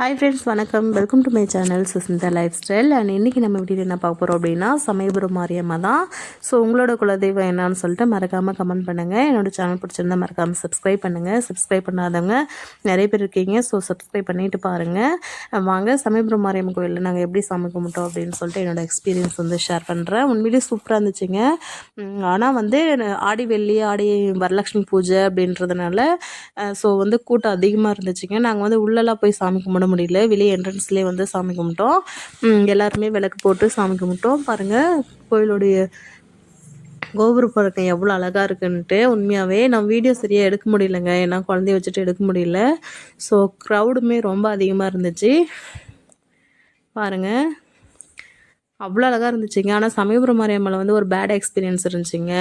Hi friends வணக்கம். Welcome to my channel Sushmita life style and இன்றைக்கி நம்ம வீட்டில் என்ன பார்க்க போகிறோம் அப்படின்னா சமயபுரம் மாரியம்மா தான். ஸோ உங்களோட குலதெய்வம் என்னன்னு சொல்லிட்டு மறக்காமல் கமெண்ட் பண்ணுங்கள் என்னோடய சேனல் பிடிச்சிருந்தா மறக்காமல் சப்ஸ்கிரைப் பண்ணுங்கள் சப்ஸ்கிரைப் பண்ணாதவங்க நிறைய பேர் இருக்கீங்க. ஸோ சப்ஸ்கிரைப் பண்ணிவிட்டு பாருங்கள் வாங்க சமயபுரம் மாரியம்மன் கோயிலில் நாங்கள் எப்படி சாமி கும்பிட்டோம் அப்படின்னு சொல்லிட்டு என்னோடய எக்ஸ்பீரியன்ஸ் வந்து ஷேர் பண்ணுறேன் உண்மையிலேயே சூப்பராக இருந்துச்சுங்க. ஆனால் வந்து ஆடி வெள்ளி ஆடி வரலட்சுமி பூஜை அப்படின்றதுனால ஸோ வந்து கூட்டம் அதிகமாக இருந்துச்சுங்க. நாங்கள் வந்து உள்ளெல்லாம் போய் சாமி கும்பிட முடியல. வெளியே என்ட்ரன்ஸ்லேயே வந்து சாமி கும்பிட்டோம். எல்லாருமே விளக்கு போட்டு சாமி கும்பிட்டோம். பாருங்கள் கோயிலுடைய கோபுர பழக்கம் எவ்வளோ அழகாக இருக்குன்ட்டு. உண்மையாகவே நான் வீடியோ சரியாக எடுக்க முடியலங்க. ஏன்னா குழந்தைய வச்சுட்டு எடுக்க முடியல. ஸோ க்ரௌடுமே ரொம்ப அதிகமாக இருந்துச்சு. பாருங்கள் அவ்வளோ அழகாக இருந்துச்சுங்க. ஆனால் சமயபுரம் மாரியம்மலை வந்து ஒரு பேட் எக்ஸ்பீரியன்ஸ் இருந்துச்சுங்க.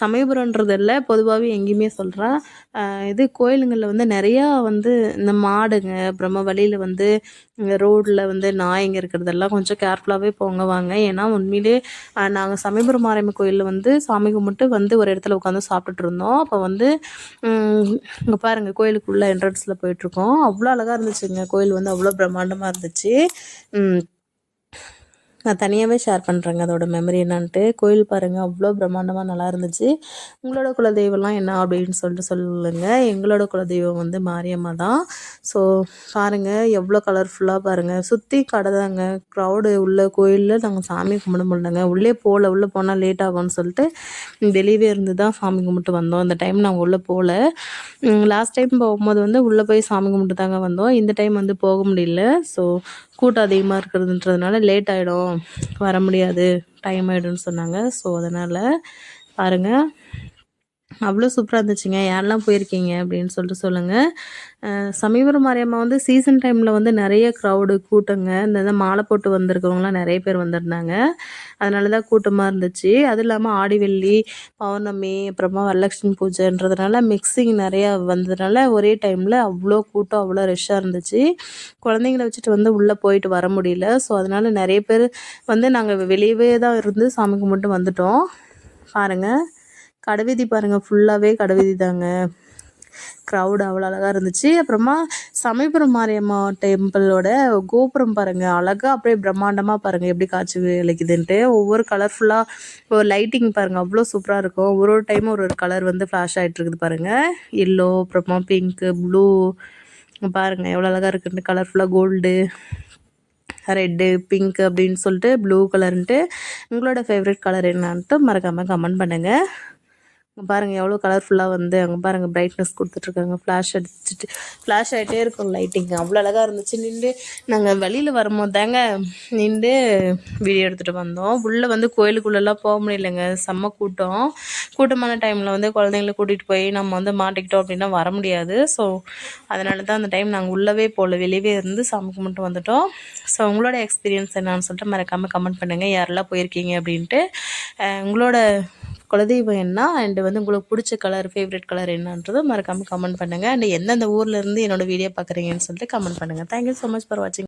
சமயபுரன்றது இல்லை பொதுவாகவே எங்கேயுமே சொல்கிறேன் இது கோயிலுங்களில் வந்து நிறையா வந்து இந்த மாடுங்க பிரம்ம வழியில் வந்து ரோட்டில் வந்து நாய்ங்க இருக்கிறதெல்லாம் கொஞ்சம் கேர்ஃபுல்லாகவே போங்க வாங்க ஏன்னா உண்மையிலே நாங்கள் சமயபுரம் மாரியம்மன் கோயிலில் வந்து சாமி கும்பிட்டு வந்து ஒரு இடத்துல உட்காந்து சாப்பிட்டுட்டு இருந்தோம். அப்போ வந்து இங்கே பாருங்கள் கோயிலுக்குள்ளே என்ட்ரன்ஸில் போயிட்டுருக்கோம் அவ்வளோ அழகாக இருந்துச்சுங்க. கோயில் வந்து அவ்வளோ பிரம்மாண்டமாக இருந்துச்சு. நான் தனியாகவே ஷேர் பண்ணுறேங்க அதோட மெமரி என்னான்ட்டு. கோயில் பாருங்கள் அவ்வளோ பிரம்மாண்டமாக நல்லா இருந்துச்சு. உங்களோட குலதெய்வம்லாம் என்ன அப்படின்னு சொல்லிட்டு சொல்லுங்கள் எங்களோட குலதெய்வம் வந்து மாரியம்மா தான். ஸோ பாருங்கள் எவ்வளோ கலர்ஃபுல்லாக பாருங்கள் சுற்றி கடை தாங்க. க்ரௌடு உள்ள கோயிலில் நாங்கள் சாமி கும்பிட முடியலங்க. உள்ளே போகல உள்ளே போனால் லேட் ஆகும்னு சொல்லிட்டு வெளியவே இருந்து தான் சாமி கும்பிட்டு வந்தோம். இந்த டைம் நாங்கள் உள்ளே போகல லாஸ்ட் டைம் போகும்போது வந்து உள்ளே போய் சாமி கும்பிட்டு தாங்க வந்தோம். இந்த டைம் வந்து போக முடியல. ஸோ கூட்டம் அதிகமாக இருக்கிறதுன்றதுனால லேட் ஆகிடும் வர முடியாது. டைம் ஆகிடும்னு சொன்னாங்க. ஸோ அதனால் பாருங்கள் அவ்வளோ சூப்பராக இருந்துச்சுங்க. யாரெல்லாம் போயிருக்கீங்க? அப்படின்னு சொல்லிட்டு சொல்லுங்கள் சமீபுரம் மாரியம்மா வந்து சீசன் டைமில் வந்து நிறைய க்ரௌடு கூட்டங்க இந்த மாலை போட்டு வந்திருக்கவங்களாம் நிறைய பேர் வந்திருந்தாங்க. அதனால தான் கூட்டமாக இருந்துச்சு. அது இல்லாமல் ஆடிவெள்ளி பௌர்ணமி அப்புறமா வரலட்சுமி பூஜைன்றதுனால மிக்சிங் நிறையா வந்ததுனால ஒரே டைமில் அவ்வளோ கூட்டம் அவ்வளோ ரஷ்ஷாக இருந்துச்சு. குழந்தைங்கள வச்சுட்டு வந்து உள்ளே போயிட்டு வர முடியல. ஸோ அதனால் நிறைய பேர் வந்து நாங்கள் வெளியவே தான் இருந்து சாமி கும்பிட்டு வந்துட்டோம். பாருங்கள் கடைவீதி பாருங்கள் ஃபுல்லாகவே கடைவீதி தாங்க க்ரௌடு அவ்வளோ அழகாக இருந்துச்சு. அப்புறமா சமயபுரம் மாரியம்மா டெம்பிளோட கோபுரம் பாருங்கள் அழகாக அப்படியே பிரம்மாண்டமாக பாருங்கள் எப்படி காட்சி விளைக்குதுன்ட்டு ஒவ்வொரு கலர்ஃபுல்லாக ஒரு லைட்டிங் பாருங்கள் அவ்வளோ சூப்பராக இருக்கும். ஒரு ஒரு டைமும் ஒரு ஒரு கலர் வந்து ஃப்ளாஷ் ஆகிட்டு இருக்குது பாருங்கள் எல்லோ அப்புறமா பிங்க்கு ப்ளூ பாருங்கள் எவ்வளோ அழகாக இருக்குன்ட்டு. கலர்ஃபுல்லாக கோல்டு ரெட்டு பிங்க் அப்படின்னு சொல்லிட்டு ப்ளூ கலர்ன்ட்டு உங்களோட ஃபேவரட் கலர் என்னான்ட்டு மறக்காமல் கமெண்ட் பண்ணுங்கள் பாருங்கள் எவ்வளோ கலர்ஃபுல்லாக வந்து அங்கே பாருங்கள் பிரைட்னஸ் கொடுத்துட்ருக்காங்க. ஃப்ளாஷ் அடிச்சுட்டு ஃப்ளாஷ் ஆகிட்டே இருக்கும் லைட்டிங் அவ்வளோ அழகாக இருந்துச்சு. நின்று நாங்கள் வெளியில் வரும்போது தாங்க நின்று வீடியோ எடுத்துகிட்டு வந்தோம். உள்ளே வந்து கோயிலுக்குள்ளெல்லாம் போக முடியலைங்க. செம்ம கூட்டம். கூட்டமான டைமில் வந்து குழந்தைங்கள கூட்டிகிட்டு போய் நம்ம வந்து மாட்டிக்கிட்டோம் அப்படின்னா வர முடியாது. ஸோ அதனால தான் அந்த டைம் நாங்கள் உள்ளவே போகல. வெளியவே இருந்து சாமி கும்பிட்டு வந்துட்டோம். ஸோ உங்களோட எக்ஸ்பீரியன்ஸ் என்னன்னு சொல்லிட்டு மறக்காமல் கமெண்ட் பண்ணுங்கள் யாரெல்லாம் போயிருக்கீங்க அப்படின்ட்டு. உங்களோட குலதெய்வம் என்ன? அண்டு வந்து உங்களுக்கு பிடிச்ச கலர் ஃபேவரட் கலர் என்னன்றதை மறக்காமல் கமெண்ட் பண்ணுங்கள் அண்ட் எந்தெந்த ஊர்லேருந்து என்னோடய வீடியோ பார்க்குறீங்கன்னு சொல்லிட்டு கமெண்ட் பண்ணுங்கள் தேங்க்யூ ஸோ மச் ஃபார் வாட்சிங்